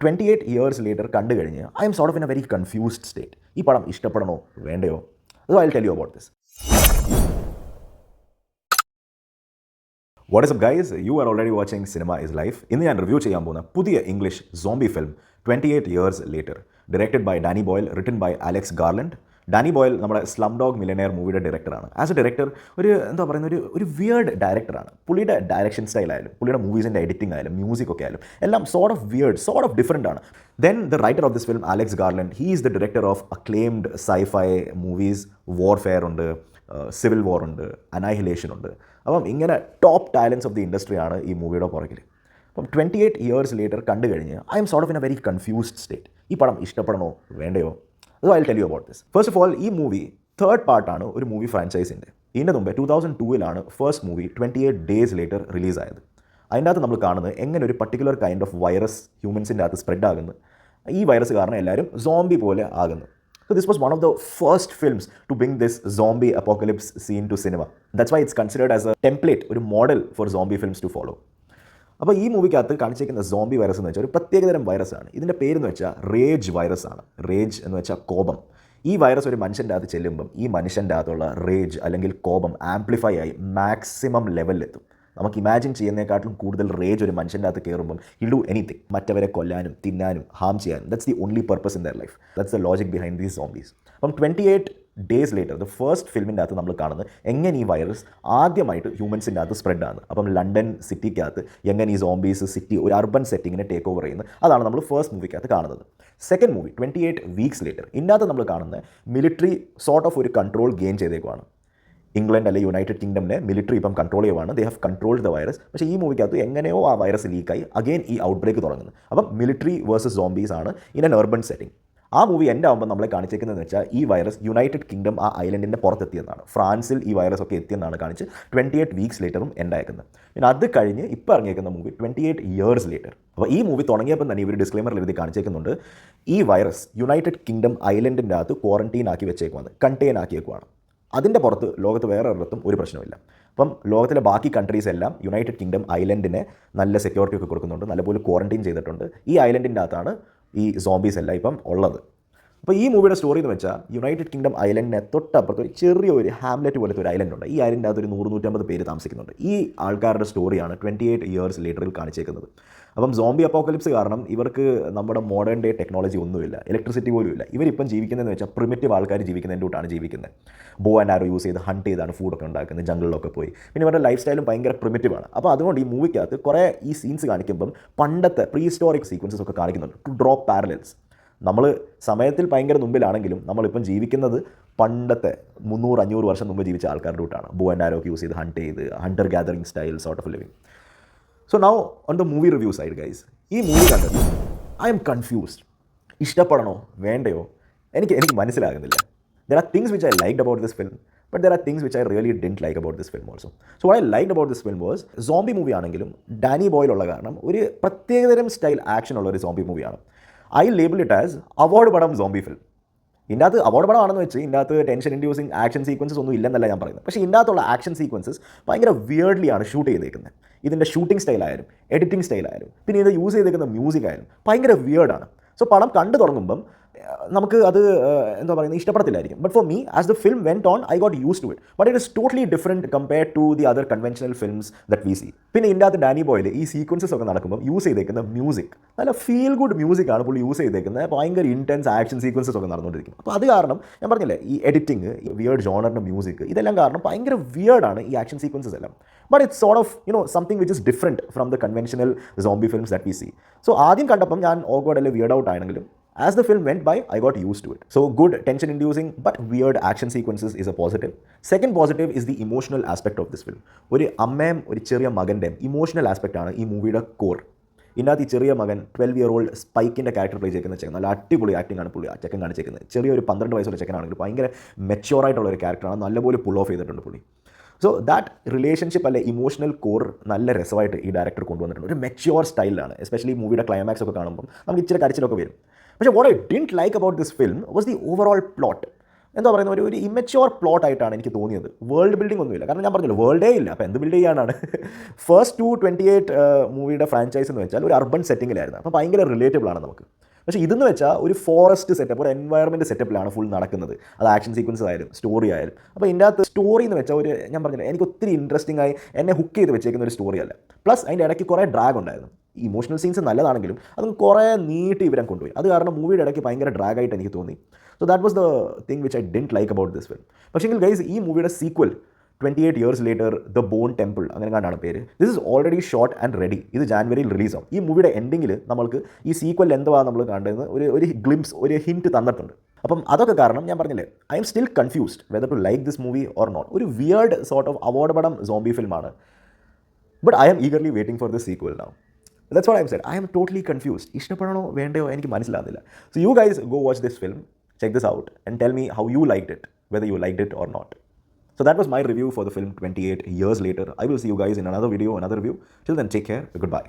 Twenty eight years later കണ്ടു കഴിഞ്ഞ് I'm sort of in a very confused state ഈ പടം ഇഷ്ടപ്പെടണോ? വേണ്ടയോ? അത് I tell you about this what is up guys you are already watching cinema is life ഇന്ന് ഞാൻ review ചെയ്യാൻ പോകുന്ന പുതിയ English zombie film twenty eight years later directed by Danny Boyle written by Alex Garland Danny Boyle നമ്മുടെ slumdog millionaire മൂവിയുടെ ഡയറക്ടറാണ് as a director ഒരു എന്താ പറയുന്ന ഒരു ഒരു വിയേർഡ് ഡയറക്ടറാണ് പുള്ളിയുടെ ഡയറക്ഷൻ സ്റ്റൈലായാലും പുള്ളിയുടെ മൂവീസിന്റെ എഡിറ്റിംഗ് ആയാലും മ്യൂസിക് ഒക്കെ ആയാലും എല്ലാം sort of weird sort of different ആണ്. Then the writer of this film Alex Garland he is the director of acclaimed sci fi movies Warfare ഉണ്ട് സിവിൽ വാർ ഉണ്ട് അനൈഹിലേഷൻ ഉണ്ട്. അപ്പം ഇങ്ങനെ ടോപ്പ് ടാലൻസ് ഓഫ് ദി ഇൻഡസ്ട്രിയാണ് ഈ മൂവിയുടെ പുറകിൽ അപ്പം ട്വന്റി എയ്റ്റ് ഇയേഴ്സ് ലേറ്റർ കണ്ടു കഴിഞ്ഞ് I'm sort of in a very confused state ഈ പടം ഇഷ്ടപ്പെടണോ? വേണ്ടയോ? അത് I tell you about this first of all ഈ മൂവി തേർഡ് പാർട്ടാണ് ഒരു മൂവി ഫ്രാഞ്ചൈസിന്റെ ഇതിന്റെ മുമ്പേ two thousand ടൂവിലാണ് first movie twenty eight days later റിലീസായത് അതിന്റെ അകത്ത് നമ്മൾ കാണുന്നത് എങ്ങനെ ഒരു പർട്ടിക്കുലർ കൈൻഡ് ഓഫ് വൈറസ് ഹ്യൂമൻസിന്റെ അകത്ത് സ്പ്രെഡ് ആകുന്നു. ഈ വൈറസ് കാരണം എല്ലാവരും സോംബി പോലെ ആകുന്നു. So this was one of the first films to binge this zombie apocalypse scene to cinema That's why it's considered as a template ഒരു model for zombie films to follow. അപ്പോൾ ഈ മൂവിക്കകത്ത് കാണിച്ചിരിക്കുന്ന zombie virus എന്ന് വെച്ചാൽ ഒരു പ്രത്യേകതരം വൈറസാണ് ഇതിന്റെ പേരെന്ന് വെച്ചാൽ റേജ് വൈറസ് ആണ്. റേജ് എന്ന് വെച്ചാൽ കോപം. ഈ വൈറസ് ഒരു മനുഷ്യന്റെ അകത്ത് ചെല്ലുമ്പം ഈ മനുഷ്യന്റെ അകത്തുള്ള റേജ് അല്ലെങ്കിൽ കോപം ആംപ്ലിഫൈ ആയി മാക്സിമം ലെവലിലെത്തും നമുക്ക് ഇമാജിൻ ചെയ്യുന്നതിനെക്കാട്ടിലും കൂടുതൽ റേജ് ഒരു മനുഷ്യന്റെ അകത്ത് കയറുമ്പം ഇൽ ഡു എനിത്തിങ് മറ്റവരെ കൊല്ലാനും തിന്നാനും ഹാം ചെയ്യാനും. That's the only purpose in their life that's the logic behind these zombies അപ്പം twenty eight days later the first ഫിലിമിന്റെ അകത്ത് നമ്മൾ കാണുന്നത് എങ്ങനെ ഈ വൈറസ് ആദ്യമായിട്ട് ഹ്യൂമൻസിന്റെ അകത്ത് സ്പ്രെഡ് ആണ്. അപ്പം ലണ്ടൻ സിറ്റിക്കകത്ത് എങ്ങനെ ഈ സോംബീസ് സിറ്റി ഒരു അർബൻ സെറ്റിങ്ങിനെ ടേക്ക് ഓവർ ചെയ്യുന്നത് അതാണ് നമ്മൾ ഫസ്റ്റ് മൂവിക്കകത്ത് കാണുന്നത്. Second movie twenty eight weeks later ഇതിനകത്ത് നമ്മൾ കാണുന്ന മിലിറ്ററി സോർട്ട് ഓഫ് ഒരു കൺട്രോൾ ഗെയിൻ ചെയ്തേക്കുവാണ്. ഇംഗ്ലണ്ട് അല്ലെങ്കിൽ യുണൈറ്റഡ് കിങ്ഡമിനെ മിലിറ്ററി ഇപ്പം കൺട്രോൾ ചെയ്യുവാണ്. They have controlled the virus പക്ഷേ ഈ മൂവിക്കകത്ത് എങ്ങനെയോ ആ വൈറസ് ലീക്കായി അഗെയിൻ ഈ ഔട്ട് ബ്രേക്ക് തുടങ്ങുന്നു. അപ്പം മിലിറ്ററി വേഴ്സസ് സോംബീസ് ആണ് ഇൻ എൻ അർബൻ സെറ്റിംഗ് ആ മൂവി എന്റെ ആകുമ്പോൾ നമ്മളെ കാണിച്ചേക്കുന്നതെന്ന് വെച്ചാൽ ഈ വൈറസ് യുണൈറ്റഡ് കിങ്ഡം ആ ഐലൻഡിന്റെ പുറത്തെത്തിയെന്നാണ്. ഫ്രാൻസിൽ ഈ വൈറസ് ഒക്കെ എത്തിയെന്നാണ് കാണിച്ച് ട്വന്റി എയ്റ്റ് വീക്സ് ലേറ്ററും എൻഡായിരിക്കുന്നത് പിന്നെ അത് കഴിഞ്ഞ് ഇപ്പോൾ ഇറങ്ങിയേക്കുന്ന movie twenty eight years later അപ്പോൾ ഈ മൂവി തുടങ്ങിയപ്പോൾ തന്നെ ഇവർ ഡിസ്ക്ലെയിമറിൽ എഴുതി കാണിച്ചേക്കുന്നുണ്ട്. ഈ വൈറസ് യുണൈറ്റഡ് കിങ്ഡം ഐലൻഡിന്റെ അകത്ത് ക്വാറന്റീൻ ആക്കി വെച്ചേക്കുവാണ്. കണ്ടെയ്ൻ ആക്കിയേക്കുവാണ്. അതിന്റെ പുറത്ത് ലോകത്ത് വേറെ ഒരിടത്തും ഒരു പ്രശ്നമില്ല അപ്പം ലോകത്തിലെ ബാക്കി കൺട്രീസ് എല്ലാം യുണൈറ്റഡ് കിങ്ഡം ഐലൻഡിനെ നല്ല സെക്യൂരിറ്റി ഒക്കെ കൊടുക്കുന്നുണ്ട്. നല്ലപോലെ ക്വാറന്റൈൻ ചെയ്തിട്ടുണ്ട്. ഈ ഐലൻഡിന്റെ അകത്താണ് ഈ സോംബീസ് അല്ല ഇപ്പം ഉള്ളത്. അപ്പോൾ ഈ മൂവിയുടെ സ്റ്റോറി എന്ന് വെച്ചാൽ യുണൈറ്റഡ് കിങ്ഡം ഐലൻഡിനെ തൊട്ടപ്പുറത്ത് ഒരു ചെറിയ ഒരു ഹാംലെറ്റ് പോലത്തെ ഒരു ഐലൻഡ് ഉണ്ട്. ഈ ഐലൻഡിന്റെ അകത്ത് ഒരു നൂറ് നൂറ്റമ്പത് പേര് താമസിക്കുന്നുണ്ട്. ഈ ആൾക്കാരുടെ സ്റ്റോറിയാണ് ട്വന്റി എയ്റ്റ് ഇയേഴ്സ് ലേറ്ററിൽ കാണിച്ചേക്കുന്നത്. അപ്പം സോംബി അപ്പോക്കലിപ്സ് കാരണം ഇവർക്ക് നമ്മുടെ മോഡേൺ ഡേ ടെക്നോളജി ഒന്നുമില്ല ഇലക്ട്രിസിറ്റി പോലും ഇല്ല. ഇവരിപ്പം ജീവിക്കുന്നതെന്ന് വെച്ചാൽ പ്രിമിറ്റീവ് ആൾക്കാർ ജീവിക്കുന്നതിന്റെ കൂട്ടാണ് ജീവിക്കുന്നത് ബോ ആൻഡ് ആരോ യൂസ് ചെയ്ത് ഹണ്ട് ചെയ്താണ് ഫുഡൊക്കെ ഉണ്ടാക്കുന്നത് ജംഗിളിലൊക്കെ പോയി. പിന്നെ ഇവരുടെ ലൈഫ് സ്റ്റൈലും ഭയങ്കര പ്രിമിറ്റീവാണ് അപ്പോൾ അതുകൊണ്ട് ഈ മൂവിക്കകത്ത് കുറേ ഈ സീൻസ് കാണിക്കുമ്പം പണ്ടത്തെ പ്രീ ഹിസ്റ്റോറിക് സീക്വൻസസ് ഒക്കെ കാണിക്കുന്നുണ്ട്. ടു ഡ്രോപ്പ് പാരലൽസ് നമ്മൾ സമയത്തിൽ ഭയങ്കര മുമ്പിലാണെങ്കിലും നമ്മളിപ്പം ജീവിക്കുന്നത് പണ്ടത്തെ മുന്നൂറ് അഞ്ഞൂറ് വർഷം മുമ്പ് ജീവിച്ച ആൾക്കാരുടെ കൂട്ടാണ് ബോ ആൻഡ് ആരോക്ക് യൂസ് ചെയ്ത് ഹണ്ട് ചെയ്ത് hunter gathering style sort of living so now on the movie review side guys ഈ മൂവി കണ്ടത് ഐ എം കൺഫ്യൂസ്ഡ് ഇഷ്ടപ്പെടണോ? വേണ്ടയോ? എനിക്ക് എനിക്ക് മനസ്സിലാകുന്നില്ല. There are things which I like about this film but there are things which I really didn't like about this film also so I like about this film was zombie movie ആണെങ്കിലും Danny ബോയിലുള്ള കാരണം ഒരു പ്രത്യേകതരം style action ഉള്ള ഒരു zombie മൂവിയാണ് I label it as award പടം zombie film ഇതിന്റെ അകത്ത് അവാർഡ് പടമാണെന്ന് വെച്ച് ഇതിന്റെ അകത്ത് ടെൻഷൻ ഇൻഡ്യൂസിങ് ആക്ഷൻ സീക്വൻസസ് ഒന്നും ഇല്ലെന്നല്ല ഞാൻ പറയുന്നത്. പക്ഷേ ഇതിന്റെ അകത്തുള്ള ആക്ഷൻ സീക്വൻസസ് ഭയങ്കര വിയേർഡ്ലി ആണ് ഷൂട്ട് ചെയ്തേക്കുന്നത്. ഇതിന്റെ ഷൂട്ടിംഗ് സ്റ്റൈലായാലും എഡിറ്റിംഗ് സ്റ്റൈലായാലും പിന്നെ ഇത് യൂസ് ചെയ്തേക്കുന്ന മ്യൂസിക് ആയാലും ഭയങ്കര വിയേർഡാണ് സോ പടം കണ്ടു തുടങ്ങുമ്പം നമുക്ക് അത് എന്താ പറയുന്നത് ഇഷ്ടപ്പെടത്തില്ലായിരിക്കും. But for me as the film went on I got used to it but it is totally different compare to the other conventional films that we see പിന്നെ ഇതിന്റെ അകത്ത് ഡാനി ബോയിൽ ഈ സീക്വൻസസ് ഒക്കെ നടക്കുമ്പോൾ യൂസ് ചെയ്തേക്കുന്ന മ്യൂസിക് നല്ല ഫീൽ ഗുഡ് മ്യൂസിക് ആണ് പുള്ളി യൂസ് ചെയ്തേക്കുന്നത് ഭയങ്കര ഇന്റൻസ് ആക്ഷൻ സീക്വൻസസ് ഒക്കെ നടന്നുകൊണ്ടിരിക്കും. അപ്പോൾ അത് കാരണം ഞാൻ പറഞ്ഞില്ലേ ഈ എഡിറ്റിംഗ് വിയേർഡ് ജോണറിന്റെ മ്യൂസിക് ഇതെല്ലാം കാരണം ഭയങ്കര വിയേർഡാണ് ഈ ആക്ഷൻ സീക്വൻസസ് എല്ലാം. But it's sort of you know something which is different from the conventional zombie films that we see so ആദ്യം കണ്ടപ്പം ഞാൻ ഓഗോഡ് വിയേർഡ് ഔട്ട് ആണെങ്കിലും As the film went by, I got used to it. So, good tension inducing but weird action sequences is a positive. Second positive is the emotional aspect of this film. ഒരു അമ്മയും ഒരു ചെറിയ മകന്റെയും emotional aspect ആണ് ഈ മൂവിയുടെ core ഇതിനകത്ത് ഈ ചെറിയ മകൻ ട്വൽവ് ഇയർ ഓൾഡ് സ്പൈക്കിന്റെ ക്യാരക്ടർ പ്ലേ ചെയ്യുന്ന ചെക്കൻ. നല്ല അടിപൊളി ആക്ടിംഗ് ആണ് പുള്ളി ആ ചെക്കൻ കാണിച്ചേക്കുന്നത്. ചെറിയൊരു പന്ത്രണ്ട് വയസ്സുള്ള ചെക്കനാണെങ്കിൽ ഭയങ്കര മെച്ചുവർ ആയിട്ടുള്ള ഒരു ക്യാരക്ടറാണ് നല്ലപോലെ പുൾ ഓഫ് ചെയ്തിട്ടുണ്ട് പുള്ളി. സോ ദാറ്റ് റിലേഷൻഷിപ്പ് അല്ലെ ഇമോഷണൽ കോർ നല്ല രസമായിട്ട് ഈ ഡയറക്ടർ കൊണ്ടുവന്നിട്ടുണ്ട്. ഒരു മെച്യൂർ സ്റ്റൈലാണ് എസ്പെഷ്യലി മൂവിയുടെ ക്ലൈമാക്സ് ഒക്കെ കാണുമ്പോൾ നമുക്ക് ഇച്ചിരി കരച്ചിലൊക്കെ വരും. പക്ഷേ what I didn't like about this film was the overall plot എന്താ പറയുന്ന ഒരു ഒരു പ്ലോട്ട് ആയിട്ടാണ് എനിക്ക് തോന്നിയത്. വേൾഡ് ബിൽഡിംഗ് ഒന്നുമില്ല. കാരണം ഞാൻ പറഞ്ഞല്ലോ വേൾഡേ ഇല്ല. അപ്പോൾ എന്ത് ബിൽഡ് ചെയ്യാനാണ്? ഫസ്റ്റ് ടു ട്വന്റി എയ്റ്റ് മൂവിയുടെ ഫ്രാഞ്ചൈസ് എന്ന് വെച്ചാൽ ഒരു അർബൻ സെറ്റിങ്ങിലായിരുന്നു അപ്പോൾ ഭയങ്കര റിലേറ്റബിൾ ആണ് നമുക്ക്. പക്ഷേ ഇതെന്ന് വെച്ചാൽ ഒരു ഫോറസ്റ്റ് സെറ്റപ്പ് ഒരു എൻവയറമെന്റ് സെറ്റപ്പിലാണ് ഫുൾ നടക്കുന്നത്. അത് ആക്ഷൻ സീക്വൻസ് ആയാലും സ്റ്റോറി ആയാലും. അപ്പോൾ ഇതിന്റെ അകത്ത് സ്റ്റോറി എന്ന് വെച്ചാൽ ഒരു ഞാൻ പറഞ്ഞില്ല എനിക്ക് ഒത്തിരി ഇൻട്രസ്റ്റിംഗ് ആയി എന്നെ ഹുക്ക് ചെയ്ത് വെച്ചേക്കുന്ന ഒരു സ്റ്റോറി അല്ല. പ്ലസ് അതിന്റെ ഇടയ്ക്ക് കുറേ ഡ്രാഗ് ഉണ്ടായിരുന്നു. ഇമോഷണൽ സീൻസ് നല്ലതാണെങ്കിലും അത് കുറേ നീട്ടി ഇവരെ കൊണ്ടുപോയി. അത് കാരണം മൂവിയുടെ ഇടയ്ക്ക് ഭയങ്കര ഡ്രാഗ് ആയിട്ട് എനിക്ക് തോന്നി. So that was the thing which I didn't like about this film പക്ഷേങ്കിൽ ഗൈസ് ഈ മൂവിയുടെ sequel twenty eight years later the bone temple അങ്ങനെ കണ്ടാണ് പേര്. This is already shot and ready ഇത് ജാനുവരിയിൽ റിലീസാവും ഈ മൂവിയുടെ എൻഡിങ്ങിൽ നമ്മൾക്ക് ഈ സീക്വൽ എന്തുവാ നമ്മൾ കണ്ടതെന്ന് ഒരു ഒരു ഗ്ലിംസ് ഒരു ഹിന്റ് തന്നിട്ടുണ്ട്. അപ്പം അതൊക്കെ കാരണം ഞാൻ പറഞ്ഞില്ലേ I'm still confused whether to like this movie or not ഒരു വിയേർഡ് സോർട്ട് ഓഫ് അവാർഡ് പടം സോംബി ഫിലിമാണ് but I'm eagerly waiting for this sequel now That's what I'm said I'm totally confused ഇഷ്ടപ്പെടണോ വേണ്ടയോ എനിക്ക് മനസ്സിലാകുന്നില്ല so you guys go watch this film check this out and tell me how you liked it, whether you liked it or not. So that was my review for the film 28 years later. I will see you guys in another video, another review. Till then, take care. Goodbye.